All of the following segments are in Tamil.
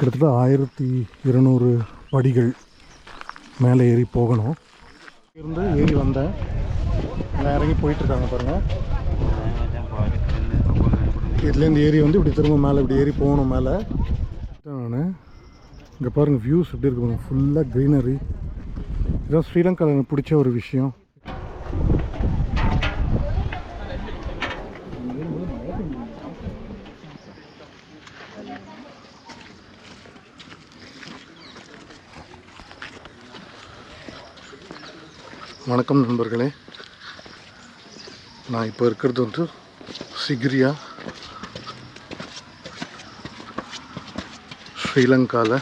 கிட்டத்தட்ட ஆயிரத்தி இருநூறு படிகள் மேலே ஏறி போகணும். இருந்து ஏறி வந்தேன் எல்லாம் இறங்கி போயிட்டுருக்காங்க பாருங்கள் இதுலேருந்து ஏறி வந்து இப்படி திரும்ப மேலே இப்படி ஏறி போகணும் மேலே. நான். இங்கே பாருங்கள் வியூஸ் எப்படி இருக்கு ஃபுல்லாக க்ரீனரி இதுதான் ஸ்ரீலங்காவில் எனக்கு பிடிச்ச ஒரு விஷயம். வணக்கம் நண்பர்களே. நான் இப்போ இருக்கிறது வந்து சிகிரியா ஸ்ரீலங்காவில்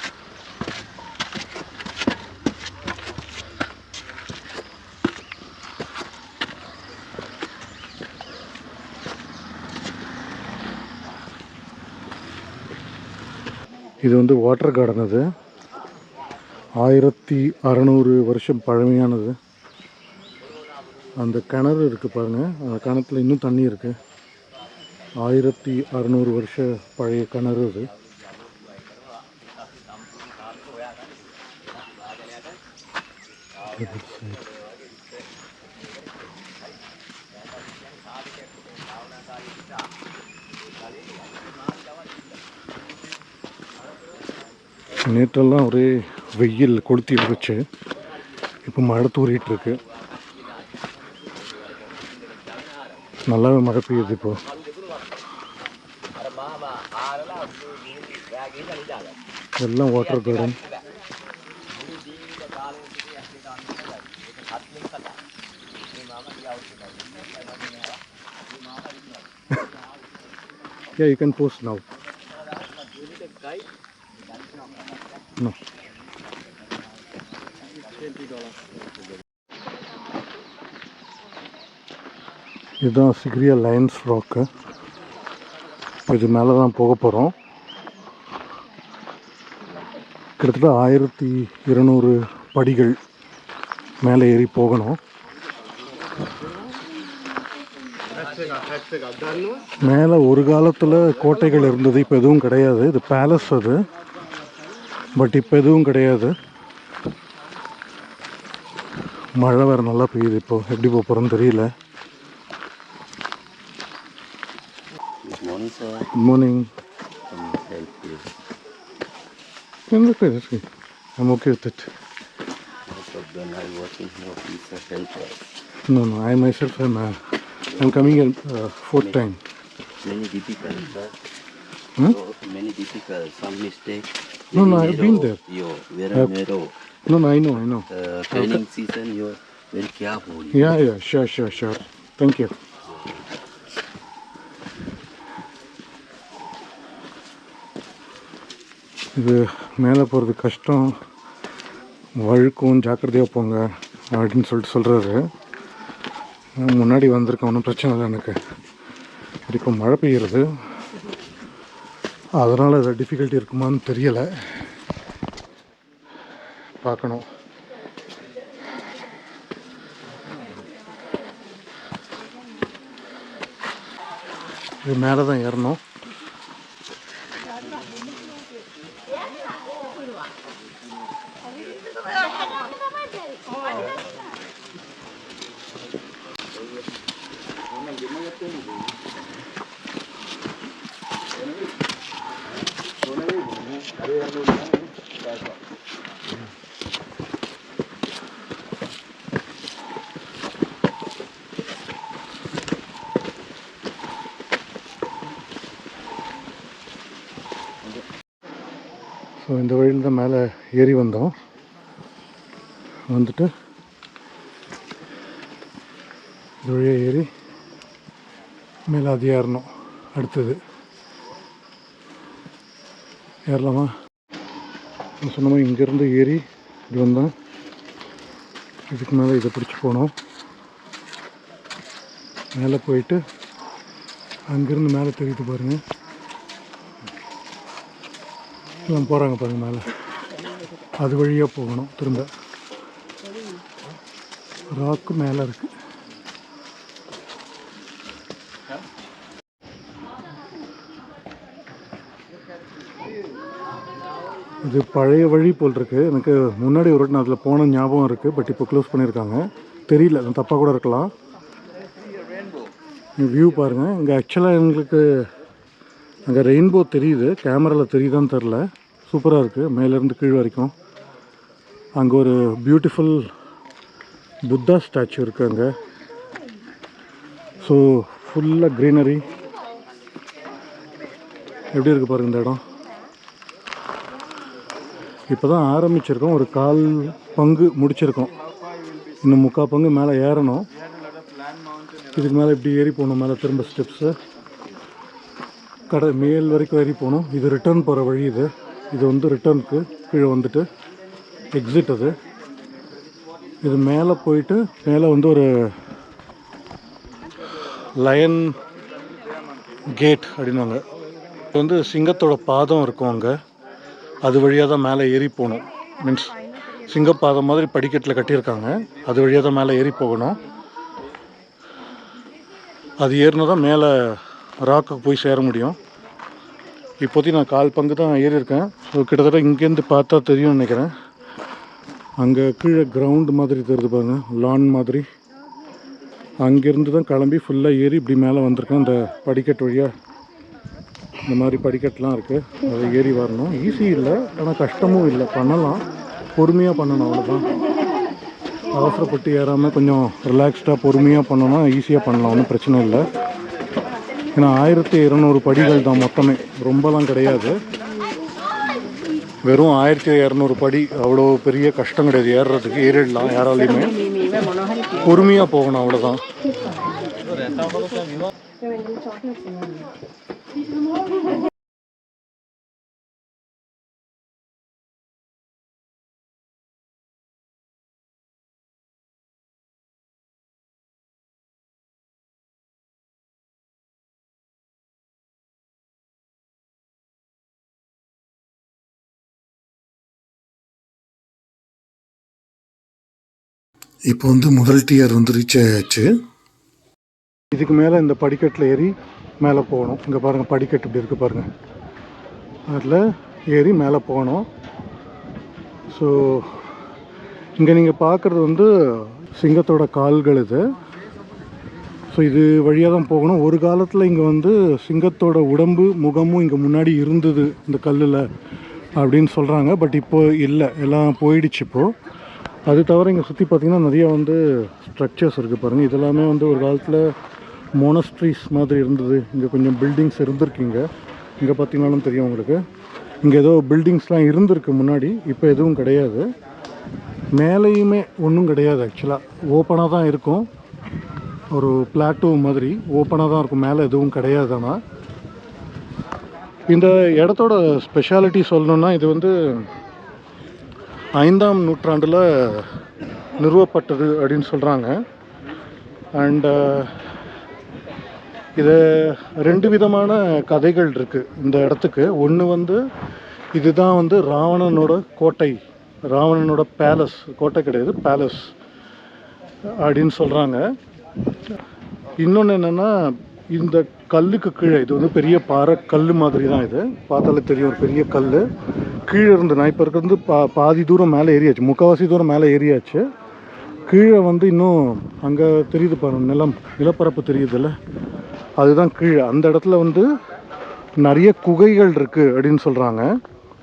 இது வந்து வாட்டர் கார்டன் அது. ஆயிரத்தி அறநூறு வருஷம் பழமையானது. அந்த கிணறு இருக்குது பாருங்கள் அந்த கிணத்துல இன்னும் தண்ணி இருக்குது ஆயிரத்தி அறநூறு வருஷ பழைய கிணறு அது. நேற்றெல்லாம் ஒரே வெயில் கொளுத்தி இருந்துச்சு இப்போ மழை தூறிட்டுருக்கு நல்லாவே மழை பெய்யுது இப்போ எல்லாம் water garden Yeah, you can post now. இதுதான் சிக்ரியா லயன்ஸ் ராக்கு இது மேலே தான் போக போகிறோம் கிட்டத்தட்ட ஆயிரத்தி இருநூறு படிகள் மேலே ஏறி போகணும். மேலே ஒரு காலத்தில் கோட்டைகள் இருந்தது இப்போ எதுவும் கிடையாது. இது பேலஸ் அது. பட் இப்போ எதுவும் கிடையாது. மழை வேறு நல்லா பெய்யுது இப்போ. எப்படி போக போகிறோன்னு தெரியல. Good morning. Can look at it. I'm okay with it. Most of working No, no. I myself am. Uh, I'm coming here uh, fourth many, time. Many difficult, sir. Huh? Hmm? So many difficult. Some mistakes. No, no. I've been there. Very narrow. No, no. I know. I know. Uh, training okay. season. You're very careful. Yeah, yeah. Sure, sure, sure. Thank you. Oh. இது மேலே போகிறது கஷ்டம். வழுக்கும் ஜாக்கிரதையாக போங்க அப்படின்னு சொல்லிட்டு சொல்கிறாரு முன்னாடி வந்திருக்கேன் ஒன்றும் பிரச்சனை இல்லை எனக்கு. இப்போ மழை பெய்கிறது அதனால் அது டிஃபிகல்ட்டி இருக்குமான்னு தெரியலை. பார்க்கணும். இது மேலே தான் ஏறணும். இந்த வழியில் தான் மேலே ஏறி வந்தோம். வந்துட்டு இந்த வழியாக ஏறி மேலே அது ஏறணும். அடுத்தது. ஏறலாமா? நான் இங்கேருந்து ஏறி இது வந்தேன். இதுக்கு மேலே இதை பிடிச்சி போனோம். மேலே போயிட்டு அங்கேருந்து மேலே தெரியுது பாருங்கள் எல்லாம் போகிறாங்க பாருங்க மேலே. அது வழியாக போகணும் திரும்ப. ராக்கு மேலே இருக்குது இது பழைய வழி போல் இருக்கு. எனக்கு முன்னாடி ஒரு நான் அதில் போன ஞாபகம் இருக்குது பட் இப்போ க்ளோஸ் பண்ணியிருக்காங்க. தெரியல அது தப்பாக கூட இருக்கலாம். வியூ பாருங்கள் இங்கே ஆக்சுவலாக எங்களுக்கு அங்கே ரெயின்போ தெரியுது. கேமராவில் தெரியுதான்னு தெரில சூப்பராக இருக்குது மேலேருந்து கீழ் வரைக்கும். அங்கே ஒரு பியூட்டிஃபுல் புத்தா ஸ்டாச்சு இருக்குது அங்கே. ஸோ ஃபுல்லாக க்ரீனரி எப்படி இருக்குது பாருங்கள் இந்த இடம்? இப்போ தான் ஆரம்பிச்சிருக்கோம். ஒரு கால் பங்கு முடிச்சிருக்கோம். இன்னும் முக்கால் பங்கு மேலே ஏறணும். இதுக்கு மேலே இப்படி ஏறி போகணும். மேலே திரும்ப ஸ்டெப்ஸு கடை மேல் வரைக்கும் ஏறி போகணும். இது ரிட்டர்ன் போகிற வழி இது. இது வந்து ரிட்டர்னுக்கு கீழே வந்துட்டு எக்ஸிட் அது. இது மேலே போயிட்டு மேலே வந்து ஒரு லயன் கேட் அப்படின்வாங்க இது வந்து சிங்கத்தோட பாதம் இருக்கும் அங்கே. அது வழியாக தான் மேலே ஏறி போகணும். மீன்ஸ் சிங்கப்பாதம் மாதிரி படிக்கட்டில் கட்டியிருக்காங்க. அது வழியாக தான் மேலே ஏறி போகணும். அது ஏறினா தான் மேலே ராக்குக்கு போய் சேர முடியும். இப்போதைக்கு நான் கால் பங்கு தான் ஏறியிருக்கேன். ஸோ கிட்டத்தட்ட இங்கேருந்து பார்த்தா தெரியும்னு நினைக்கிறேன். அங்கே கீழே கிரவுண்டு மாதிரி தெரியுது பாருங்க. லான் மாதிரி. அங்கேருந்து தான் கிளம்பி ஃபுல்லாக ஏறி இப்படி மேலே வந்திருக்கேன். இந்த படிக்கட்டு வழியாக இந்த மாதிரி படிக்கட்டுலாம் இருக்குது அதை ஏறி வரணும். ஈஸி இல்லை. ஆனால் கஷ்டமும் இல்லை. பண்ணலாம். பொறுமையாக பண்ணணும் அவ்வளோதான் அவசரப்பட்டு ஏறாமல் கொஞ்சம் ரிலாக்ஸ்டாக பொறுமையாக பண்ணோன்னா ஈஸியாக பண்ணலாம். ஒன்றும் பிரச்சனை இல்லை. ஏன்னா ஆயிரத்தி இரநூறு படிகள் தான் மொத்தமே. ரொம்பலாம் கிடையாது. வெறும் ஆயிரத்தி இரநூறு படி அவ்வளோ பெரிய கஷ்டம் கிடையாது. ஏறுறதுக்கு ஏறிடலாம் யாராலையுமே. பொறுமையாக போகணும் அவ்வளோதான் இப்போ வந்து முதல் டியர் வந்து ரீச் ஆயாச்சு. இதுக்கு மேலே இந்த படிக்கட்டில் ஏறி மேலே போகணும். இங்கே பாருங்கள் படிக்கட்டு இப்படி இருக்குது பாருங்கள் அதில் ஏறி மேலே போகணும். ஸோ இங்கே நீங்கள் பார்க்குறது வந்து சிங்கத்தோட கால்கள் இது. ஸோ இது வழியாக தான் போகணும். ஒரு காலத்தில் இங்கே வந்து சிங்கத்தோட உடம்பு முகமும் இங்கே முன்னாடி இருந்தது இந்த கல்லில் அப்படின்னு சொல்கிறாங்க பட் இப்போ இல்லை எல்லாம் போயிடுச்சு இப்போது அது தவிர இங்கே சுற்றி பார்த்தீங்கன்னா நிறைய வந்து ஸ்ட்ரக்சர்ஸ் இருக்குது பாருங்கள் இதெல்லாமே வந்து ஒரு காலத்தில் மோனஸ்ட்ரீஸ் மாதிரி இருந்தது. இங்கே கொஞ்சம் பில்டிங்ஸ் இருந்திருக்குங்க இங்கே. பார்த்தீங்கன்னாலும் தெரியும் உங்களுக்கு. இங்கே ஏதோ பில்டிங்ஸ்லாம் இருந்திருக்கு முன்னாடி இப்போ எதுவும் கிடையாது. மேலேயுமே ஒன்றும் கிடையாது ஆக்சுவலாக ஓப்பனாக தான் இருக்கும். ஒரு பிளாட்டோ மாதிரி ஓப்பனாக தான் இருக்கும். மேலே எதுவும் கிடையாது ஆனால் இந்த இடத்தோட ஸ்பெஷாலிட்டி சொல்லணுன்னா இது வந்து ஐந்தாம் நூற்றாண்டில் நிறுவப்பட்டது அப்படின்னு சொல்கிறாங்க அண்டு uh, இது ரெண்டு விதமான கதைகள் இருக்குது இந்த இடத்துக்கு. ஒன்று வந்து இதுதான் வந்து ராவணனோட கோட்டை ராவணனோட பேலஸ் கோட்டை கிடையாது பேலஸ் அப்படின்னு சொல்கிறாங்க இன்னொன்று என்னென்னா இந்த கல்லுக்கு கீழே இது வந்து பெரிய பாறை கல் மாதிரி தான் இது. பார்த்தாலே தெரியும் ஒரு பெரிய கல் கீழே இருந்து நான் இப்போ இருக்கிறது பா பாதி தூரம் மேலே ஏறியாச்சு. முக்கால்வாசி தூரம் மேலே ஏறியாச்சு. கீழே வந்து இன்னும் அங்கே தெரியுது பாருங்க நிலம் நிலப்பரப்பு தெரியுதுல்ல? அதுதான் கீழே. அந்த இடத்துல வந்து நிறைய குகைகள் இருக்குது அப்படின்னு சொல்கிறாங்க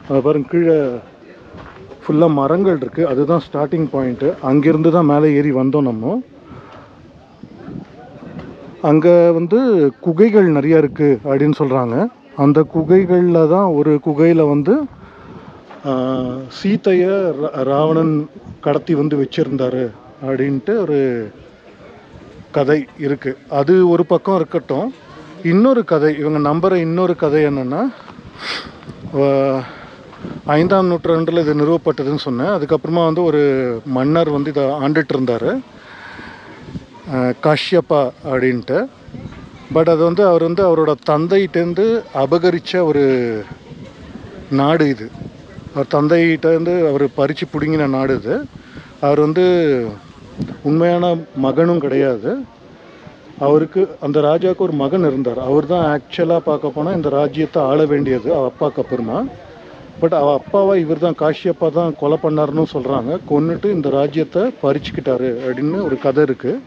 அதை பாருங்க கீழே ஃபுல்லாக மரங்கள் இருக்குது அதுதான் ஸ்டார்டிங் பாயிண்ட்டு அங்கேருந்து தான் மேலே ஏறி வந்தோம் நம்ம. அங்கே வந்து குகைகள் நிறையா இருக்குது அப்படின்னு சொல்கிறாங்க அந்த குகைகளில் தான் ஒரு குகையில் வந்து ஆஹ், சீதையை ராவணன் கடத்தி வந்து வச்சுருந்தாரு அப்படின்ட்டு ஒரு கதை இருக்குது அது ஒரு பக்கம் இருக்கட்டும். இன்னொரு கதை இவங்க நம்புகிற இன்னொரு கதை என்னென்னா ஐந்தாம் நூற்றாண்டில் இது நிறுவப்பட்டதுன்னு சொன்னேன். அதுக்கப்புறமா வந்து ஒரு மன்னர் வந்து இதை ஆண்டுட்டு இருந்தார். காஷ்யப்பா அப்படின்ட்டு. பட் அது வந்து அவர் வந்து அவரோட தந்தைகிட்டேருந்து அபகரித்த ஒரு நாடு இது. அவர் தந்தைகிட்டேருந்து அவர் பறித்து பிடுங்கின நாடு இது. அவர் வந்து உண்மையான மகனும் கிடையாது. அவருக்கு அந்த ராஜாவுக்கு ஒரு மகன் இருந்தார். அவர் தான் ஆக்சுவலாக பார்க்க போனால் இந்த ராஜ்யத்தை ஆள வேண்டியது அவர் அப்பாவுக்கு அப்புறமா பட் அவள் அப்பாவை இவர் தான் காஷியப்பா தான் கொலை பண்ணாருன்னு சொல்கிறாங்க கொன்னுட்டு இந்த ராஜ்யத்தை பறிச்சுக்கிட்டாரு அப்படின்னு ஒரு கதை இருக்குது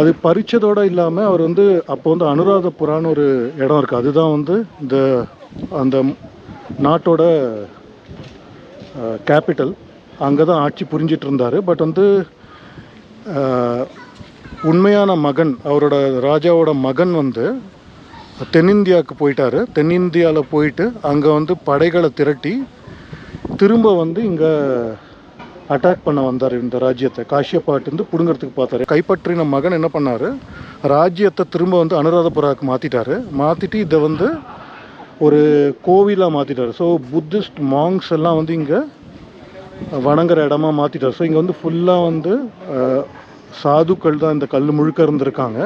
அது பறிச்சதோட இல்லாமல் அவர் வந்து அப்போ வந்து அனுராதபுரான்னு ஒரு இடம் இருக்குது அதுதான் வந்து இந்த அந்த நாட்டோட கேபிட்டல் அங்கே தான் ஆட்சி புரிஞ்சிட்டு இருந்தார். பட் வந்து உண்மையான மகன் அவரோட ராஜாவோட மகன் வந்து தென்னிந்தியாவுக்கு போயிட்டார். தென்னிந்தியாவில் போயிட்டு அங்கே வந்து படைகளை திரட்டி திரும்ப வந்து இங்கே அட்டாக் பண்ண வந்தார் இந்த ராஜ்யத்தை. காஷ்யப்பாட்டு பிடுங்கிறதுக்கு பார்த்தாரு. கைப்பற்றின மகன் என்ன பண்ணார்? ராஜ்யத்தை திரும்ப வந்து அனுராதபுராவுக்கு மாற்றிட்டாரு மாற்றிட்டு இதை வந்து ஒரு கோவிலாக மாற்றிட்டார் ஸோ புத்திஸ்ட் மாங்ஸ் எல்லாம் வந்து இங்கே வணங்குற இடமா மாற்றிட்டார் ஸோ இங்கே வந்து ஃபுல்லாக வந்து சாதுக்கள் தான் இந்த கல் முழுக்க இருந்திருக்காங்க.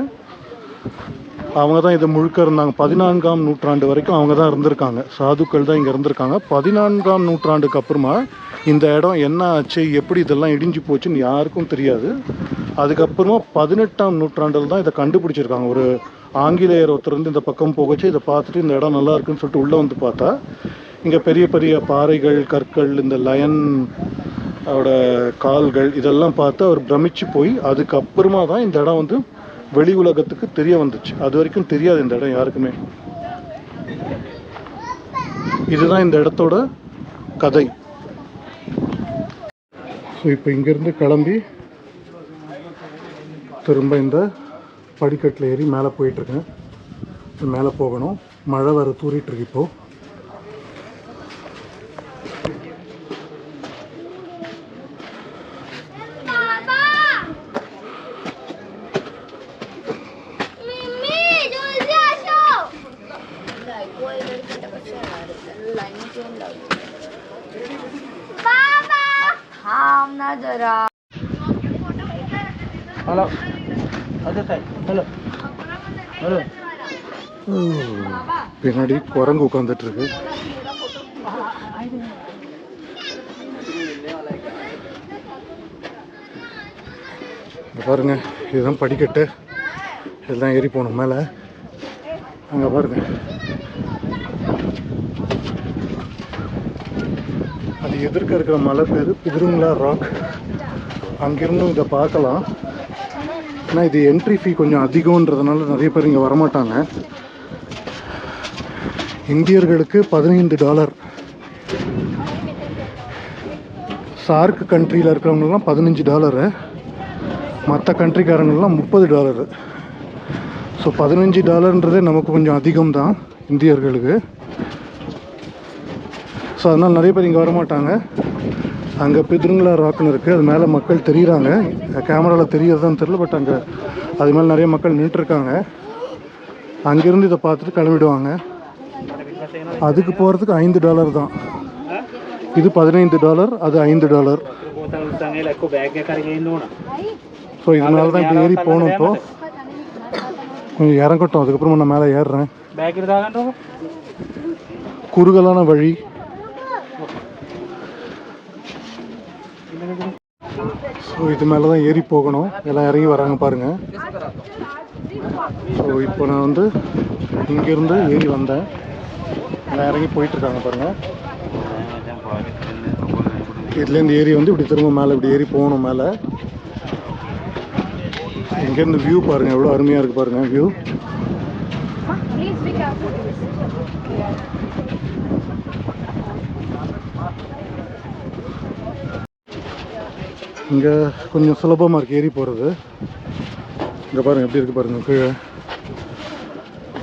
அவங்க தான் இது முழுக்க இருந்தாங்க. பதினான்காம் நூற்றாண்டு வரைக்கும் அவங்க தான் இருந்திருக்காங்க. சாதுக்கள் தான் இங்கே இருந்திருக்காங்க. பதினான்காம் நூற்றாண்டுக்கு அப்புறமா இந்த இடம் என்ன ஆச்சு எப்படி இதெல்லாம் இடிஞ்சு போச்சுன்னு யாருக்கும் தெரியாது. அதுக்கப்புறமா பதினெட்டாம் நூற்றாண்டில் தான் இதை கண்டுபிடிச்சிருக்காங்க. ஒரு ஆங்கிலேயர் ஒருத்தர் வந்து இந்த பக்கம் போகச்சு இதை பார்த்துட்டு இந்த இடம் நல்லா இருக்குன்னு சொல்லிட்டு உள்ளே வந்து பார்த்தா இங்கே பெரிய பெரிய பாறைகள் கற்கள் இந்த லயன் அவட கால்கள் இதெல்லாம் பார்த்து அவர் பிரமிச்சு போய் அதுக்கப்புறமா தான் இந்த இடம் வந்து வெளி உலகத்துக்கு தெரிய வந்துச்சு. அது வரைக்கும் தெரியாது இந்த இடம் யாருக்குமே. இதுதான் இந்த இடத்தோட கதை. ஸோ இப்போ இங்கேருந்து கிளம்பி திரும்ப இந்த படிக்கட்டில் ஏறி மேலே போயிட்டுருக்கேன் மேலே போகணும். மழை வர தூரிட்டுருக்கு இப்போது આમ ના જરા હલો અજય હલો હલો பின்னாடி குரங்கு உட்காந்துட்டு இருக்கு பாருங்க இதுதான் படிக்கட்டு. இதுதான் ஏறி போகணும் மேலே. அங்கே பாருங்க. இது எதிர்க்க இருக்கிற மலை பேர் பிதிருங்களா ராக். அங்கிருந்தும் இதை பார்க்கலாம். ஆனால் இது என்ட்ரி ஃபீ கொஞ்சம் அதிகம்ன்றதுனால நிறைய பேர் இங்கே வரமாட்டாங்க. இந்தியர்களுக்கு பதினைந்து டாலர். சார்க் கண்ட்ரியில் இருக்கிறவங்கலாம் பதினஞ்சு டாலரு. மற்ற கண்ட்ரிக்காரங்களெலாம் முப்பது டாலரு. ஸோ பதினஞ்சு டாலர்ன்றதே நமக்கு கொஞ்சம் அதிகம்தான் இந்தியர்களுக்கு. ஸோ அதனால் நிறைய பேர் இங்கே வரமாட்டாங்க. அங்கே பிதிருங்களா ராக்குன்னு இருக்குது அது மேலே மக்கள் தெரியுறாங்க. கேமராவில் தெரியறதான்னு தெரியல பட் அங்கே அது மேலே நிறைய மக்கள் நின்றுட்டுருக்காங்க அங்கேருந்து இதை பார்த்துட்டு கிளம்பிடுவாங்க. அதுக்கு போகிறதுக்கு ஐந்து டாலர் தான். இது பதினைந்து டாலர் அது ஐந்து டாலர் ஸோ இதனால தான் இப்படி ஏறி போகணும் இப்போ. கொஞ்சம் இறங்கட்டும். அதுக்கப்புறமா நான் மேலே ஏறுறேன். குறுகலான வழி. ஸோ இது மேலே தான் ஏறி போகணும். எல்லாம் இறங்கி வராங்க பாருங்கள் ஸோ இப்போ நான் வந்து இங்கேருந்து ஏறி வந்தேன். எல்லாம் இறங்கி போயிட்டுருக்காங்க பாருங்கள் இதுலேருந்து ஏறி வந்து இப்படி திரும்ப மேலே இப்படி ஏறி போகணும் மேலே. இங்கேருந்து வியூ பாருங்கள் எவ்வளோ அருமையாக இருக்குது பாருங்கள் வியூ இங்கே கொஞ்சம் சுலபமாக இருக்குது ஏறி போகிறது இங்கே பாருங்கள் எப்படி இருக்குது பாருங்கள் கீழே.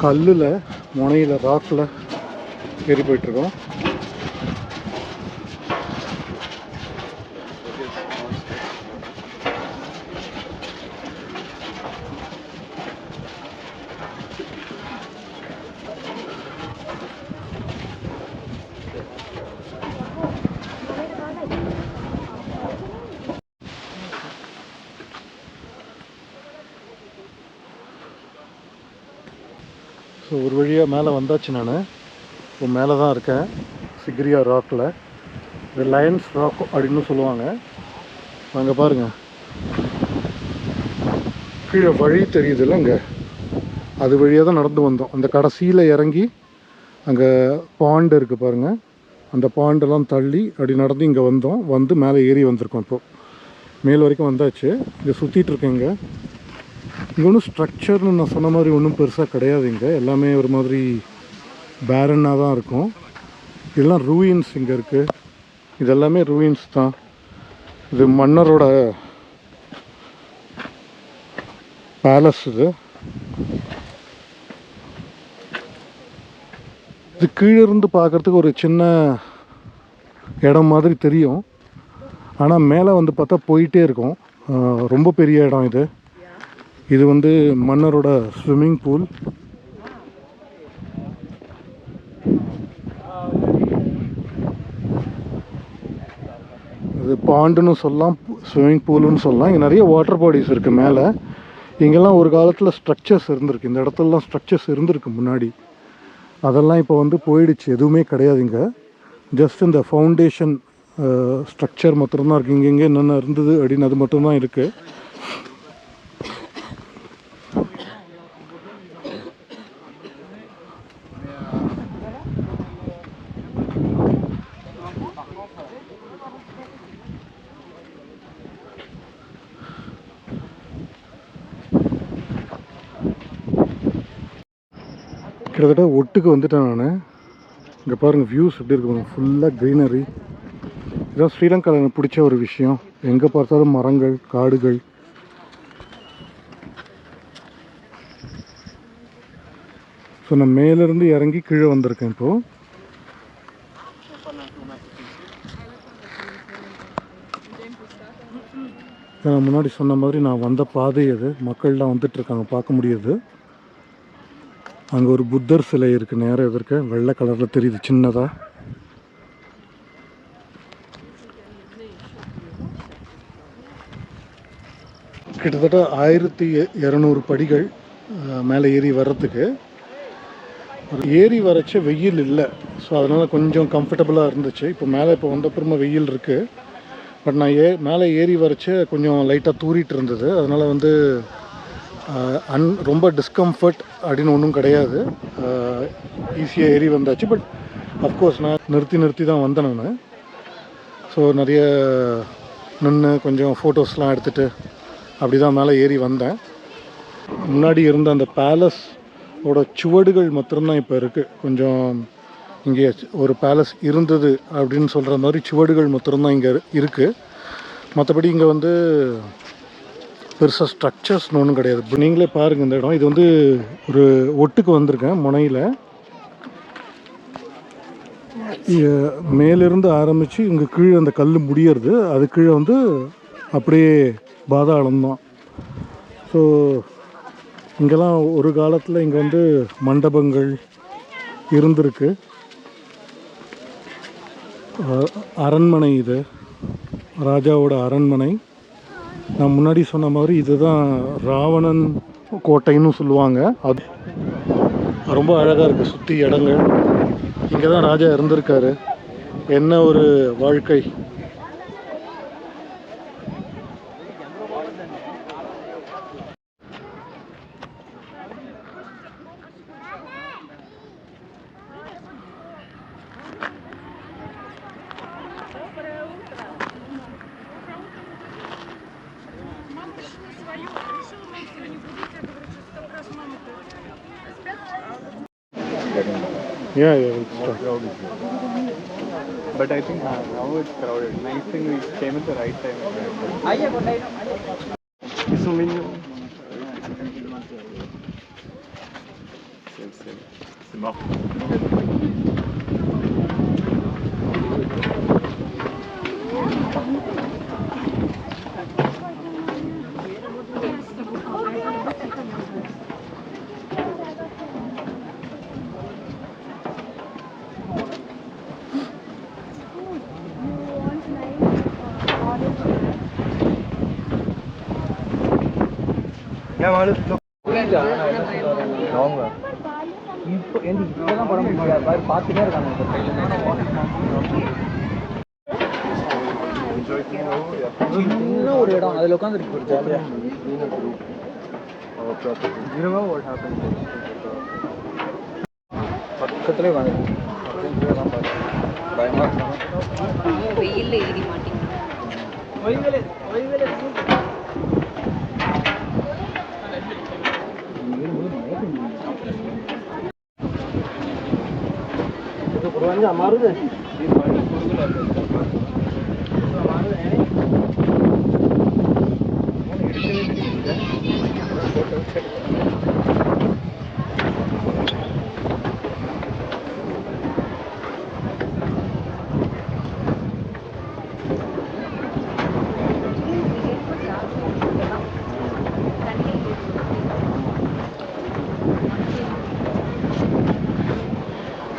கல்லில் முனையில் ராக்கில் ஏறி போயிட்டுருக்கோம் ஸோ ஒரு வழியாக மேலே வந்தாச்சு நான். இப்போ மேலே தான் இருக்கேன். சிக்ரியா ராக்கில் இது லயன்ஸ் ராக் அப்படின்னு சொல்லுவாங்க. அங்கே பாருங்க. கீழே வழி தெரியுதுல்ல இங்கே அது வழியாக தான் நடந்து வந்தோம். அந்த கடைசியில் இறங்கி அங்கே பாண்ட் இருக்குது பாருங்கள் அந்த பாண்டெல்லாம் தள்ளி அப்படி நடந்து இங்கே வந்தோம். வந்து மேலே ஏறி வந்திருக்கோம் இப்போது மேல் வரைக்கும் வந்தாச்சு. இங்கே சுற்றிட்டு இங்கே. இங்கே ஒன்றும் ஸ்ட்ரக்சர்னு நான் சொன்ன மாதிரி ஒன்றும் பெருசாக கிடையாது இங்கே. எல்லாமே ஒரு மாதிரி பேரனாக தான் இருக்கும். இதெல்லாம் ரூயின்ஸ் இங்கே இருக்குது இதெல்லாமே ரூயின்ஸ் தான். இது மன்னரோட பேலஸ் இது. இது கீழே இருந்து பார்க்குறதுக்கு ஒரு சின்ன இடம் மாதிரி தெரியும். ஆனால் மேலே வந்து பார்த்தா போயிட்டே இருக்கும். ரொம்ப பெரிய இடம் இது. இது வந்து மன்னரோட ஸ்விம்மிங் பூல். இது பாண்டுன்னு சொல்லலாம் ஸ்விம்மிங் பூலுன்னு சொல்லலாம். இங்கே நிறைய வாட்டர் பாடிஸ் இருக்குது மேலே. இங்கெல்லாம் ஒரு காலத்தில் ஸ்ட்ரக்சர்ஸ் இருந்திருக்கு. இந்த இடத்துலலாம் ஸ்ட்ரக்சர்ஸ் இருந்திருக்கு முன்னாடி. அதெல்லாம் இப்போ வந்து போயிடுச்சு. எதுவுமே கிடையாது இங்கே. ஜஸ்ட் இந்த ஃபவுண்டேஷன் ஸ்ட்ரக்சர் மட்டும்தான் இருக்குது இங்கெங்கே என்னென்ன இருந்தது அப்படின்னு அது மட்டும்தான் இருக்குது கிட்டத்தட்ட ஒட்டுக்கு வந்துட்டேன் நான். இங்கே பாருங்கள் வியூஸ் எப்படி இருக்கு பாருங்கள் ஃபுல்லாக க்ரீனரி இதான் ஸ்ரீலங்காவில் எனக்கு பிடிச்ச ஒரு விஷயம். எங்கே பார்த்தாலும் மரங்கள் காடுகள். ஸோ நான் மேலேருந்து இறங்கி கீழே வந்திருக்கேன் இப்போது நான் முன்னாடி சொன்ன மாதிரி நான் வந்த பாதை அது. மக்கள்லாம் வந்துட்டு இருக்காங்க பார்க்க முடியுது. அங்கே ஒரு புத்தர் சிலை இருக்குது நேரம் எதிர்க்க. வெள்ளை கலரில் தெரியுது. சின்னதாக கிட்டத்தட்ட ஆயிரத்தி இரநூறு படிகள் மேலே ஏறி வர்றதுக்கு. ஒரு ஏறி வரைச்ச வெயில் இல்லை. ஸோ அதனால் கொஞ்சம் கம்ஃபர்டபுளாக இருந்துச்சு. இப்போ மேலே இப்போ வந்தப்புறமா வெயில் இருக்குது பட் நான் ஏ மேலே ஏறி வரைச்ச கொஞ்சம் லைட்டாக தூரிட்டு இருந்தது. அதனால் வந்து அன் ரொம்ப டிஸ்கம்ஃபர்ட் அப்படின்னு ஒன்றும் கிடையாது. ஈஸியாக ஏறி வந்தாச்சு. பட் அஃப்கோர்ஸ் நான் நிறுத்தி நிறுத்தி தான் வந்தேன் நான். ஸோ நிறைய நின்று கொஞ்சம் ஃபோட்டோஸ்லாம் எடுத்துகிட்டு அப்படி தான் மேலே ஏறி வந்தேன். முன்னாடி இருந்த அந்த பேலஸ் ஓட சுவடுகள் மாத்திரம்தான் இப்போ இருக்குது கொஞ்சம் இங்கே ஒரு பேலஸ் இருந்தது அப்படின்னு சொல்கிற மாதிரி சுவடுகள் மாத்திரம்தான் இங்கே இருக்குது மற்றபடி இங்கே வந்து பெருசாக ஸ்ட்ரக்சர்ஸ்னு ஒன்றும் கிடையாது. இப்போ நீங்களே பாருங்கள் இந்த இடம். இது வந்து ஒரு ஒட்டுக்கு வந்திருக்கேன் முனையில். மேலிருந்து ஆரம்பித்து இங்கே கீழே அந்த கல் முடியறது. அது கீழே வந்து அப்படியே பாதாளம் தான். ஸோ இங்கெல்லாம் ஒரு காலத்தில் இங்கே வந்து மண்டபங்கள் இருந்திருக்கு. அரண்மனை இது. ராஜாவோட அரண்மனை. நான் முன்னாடி சொன்ன மாதிரி இதுதான் ராவணன் கோட்டைன்னு சொல்லுவாங்க. அது ரொம்ப அழகாக இருக்குது சுற்றி இடங்கள். இங்கே தான் ராஜா இருந்திருக்காரு. என்ன ஒரு வாழ்க்கை. Yeah, yeah, we'll start. But I think uh, now it's crowded. Nice thing we came at the right time. So many. இப்போ எனக்கு இப்போதான் படம் முடியாது பாரு பார்த்துட்டே இருக்காங்க. ஒரு இடம். அதில் உட்காந்துருக்கு ஒரு ஜாலியாக? பக்கத்துலேயே பார்க்குறேன் பயமாக இருக்கணும் வெயில்ல ஏறி અમારું જ.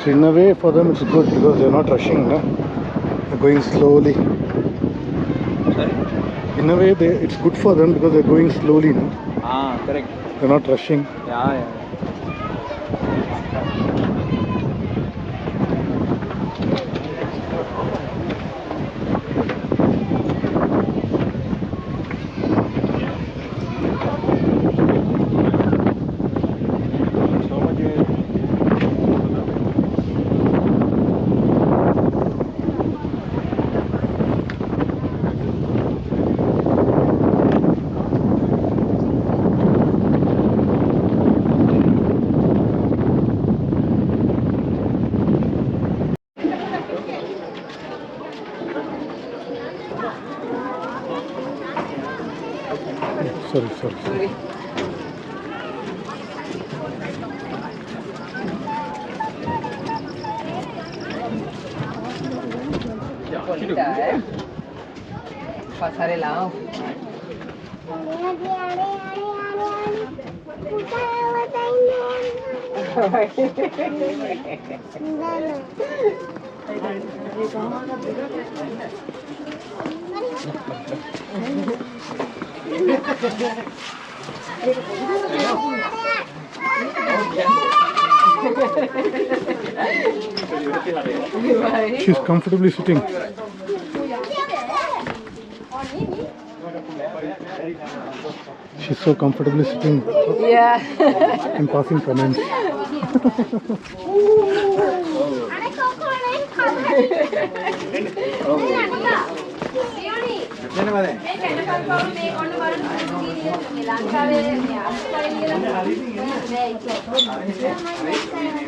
So in a way for them it's good because they're not rushing, no? they're going slowly. Sorry? In a way they, it's good for them because they're going slowly. No? Ah, correct. They're not rushing. Yeah, yeah. bolita, eh. Pasarela. Thank you. She's comfortably sitting. She's so comfortably sitting Yeah. and passing comments.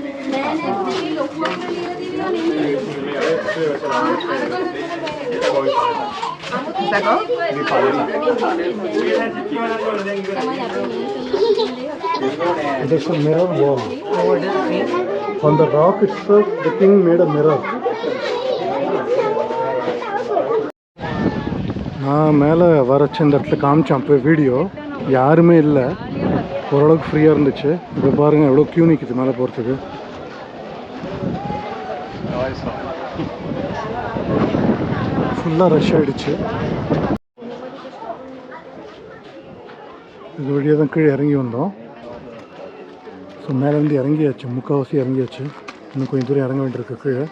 It is a mirror wall. On the rock itself, the king made a mirror. நான் மேலே வரச்சு இந்த இடத்துல காமிச்சேன் அப்போ வீடியோ யாருமே இல்லை ஓரளவுக்கு ஃப்ரீயாக இருந்துச்சு இப்போ பாருங்கள் எவ்வளோ க்யூ நிற்கிது மேலே போகிறதுக்கு ஃபுல்லாக ரஷ் ஆகிடுச்சு இது வழியாக தான் கீழே இறங்கி வந்தோம். ஸோ மேலேருந்து இறங்கியாச்சு. முக்கால்வாசி இறங்கியாச்சு. இன்னும் கொஞ்சம் தூரம் இறங்க வேண்டியிருக்கு கீழே.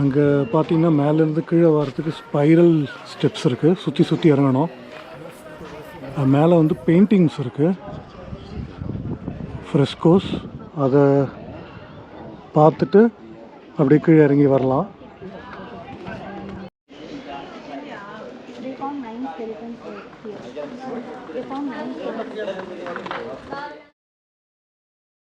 அங்கே பார்த்தீங்கன்னா மேலேருந்து கீழே வர்றதுக்கு ஸ்பைரல் ஸ்டெப்ஸ் இருக்குது சுற்றி சுற்றி இறங்கணும். மேலே வந்து பெயிண்டிங்ஸ் இருக்குது ஃப்ரெஸ்கோஸ் அதை பார்த்துட்டு அப்படியே கீழே இறங்கி வரலாம்.